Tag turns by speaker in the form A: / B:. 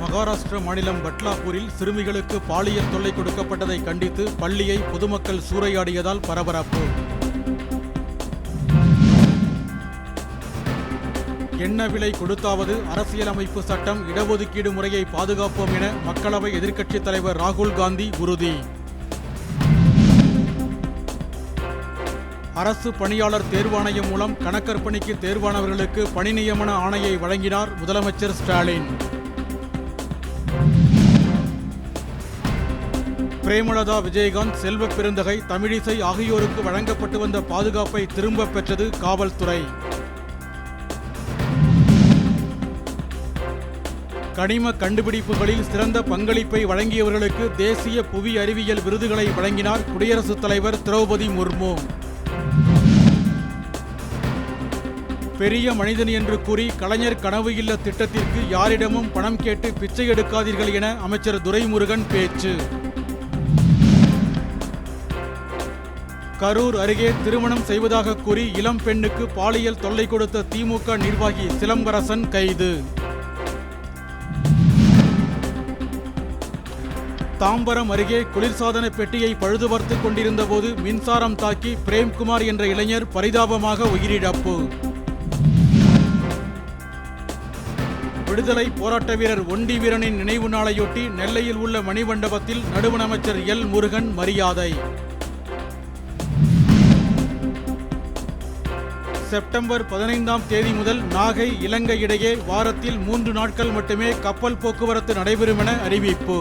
A: மகாராஷ்டிர மாநிலம் பட்லாப்பூரில் சிறுமிகளுக்கு பாலியல் தொல்லை கொடுக்கப்பட்டதை கண்டித்து பள்ளியை பொதுமக்கள் சூறையாடியதால் பரபரப்பு. என்ன விலை கொடுத்தாவது அரசியலமைப்பு சட்டம் இடஒதுக்கீடு முறையை பாதுகாப்போம் என மக்களவை எதிர்க்கட்சித் தலைவர் ராகுல் காந்தி உறுதி. அரசு பணியாளர் தேர்வாணையம் மூலம் கணக்கர் பணிக்கு தேர்வானவர்களுக்கு பணி நியமன ஆணையை வழங்கினார் முதலமைச்சர் ஸ்டாலின். பிரேமலதா விஜயகாந்த் செல்வ பெருந்தகை தமிழிசை ஆகியோருக்கு வழங்கப்பட்டு வந்த பாதுகாப்பை திரும்பப் பெற்றது காவல்துறை. கனிம கண்டுபிடிப்புகளில் சிறந்த பங்களிப்பை வழங்கியவர்களுக்கு தேசிய புவி அறிவியல் விருதுகளை வழங்கினார் குடியரசுத் தலைவர் திரௌபதி முர்மு. பெரிய மனிதன் என்று கூறி கலைஞர் கனவு இல்ல திட்டத்திற்கு யாரிடமும் பணம் கேட்டு பிச்சை எடுக்காதீர்கள் என அமைச்சர் துரைமுருகன் பேச்சு. கரூர் அருகே திருமணம் செய்வதாக கூறி இளம் பெண்ணுக்கு பாலியல் தொல்லை கொடுத்த திமுக நிர்வாகி சிலம்பரசன் கைது. தாம்பரம் அருகே குளிர்சாதன பெட்டியை பழுது கொண்டிருந்தபோது மின்சாரம் தாக்கி பிரேம்குமார் என்ற இளைஞர் பரிதாபமாக உயிரிழப்பு. விடுதலை போராட்ட வீரர் ஒண்டி வீரனின் நினைவு நாளையொட்டி நெல்லையில் உள்ள மணிமண்டபத்தில் நடுவண் அமைச்சர் எல் முருகன் மரியாதை. செப்டம்பர் பதினைந்தாம் தேதி முதல் நாகை இலங்கை இடையே வாரத்தில் மூன்று நாட்கள் மட்டுமே கப்பல் போக்குவரத்து நடைபெறும் என அறிவிப்பு.